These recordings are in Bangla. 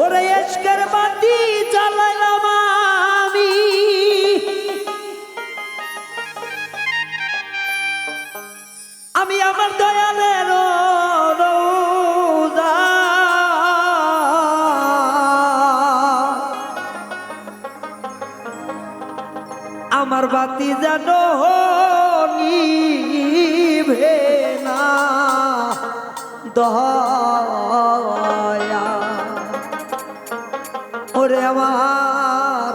ওরে বাতি জ্বালাইলাম আমি। আমি আমার দয়ালের আমার বাতি যেন নিভে না। দয়া ওরে আমার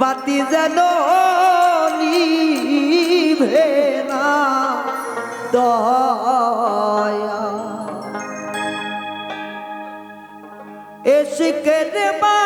বাতি যেন নিভে না দয়া। এসে কেটে জ্বালাইলাম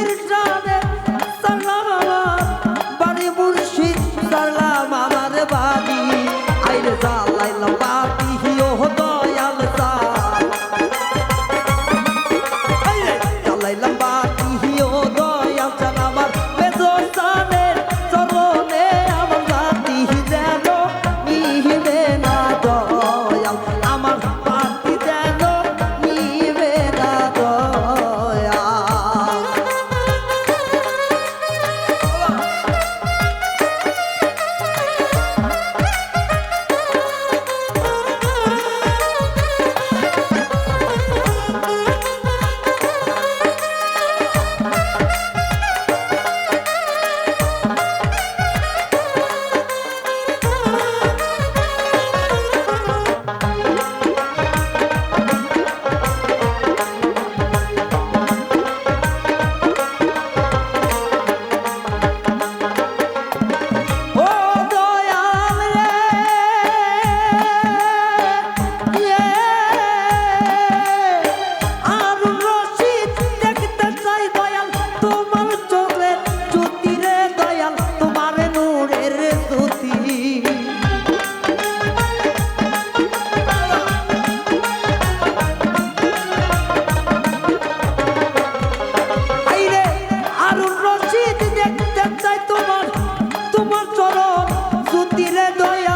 Bir daha দিলে দয়া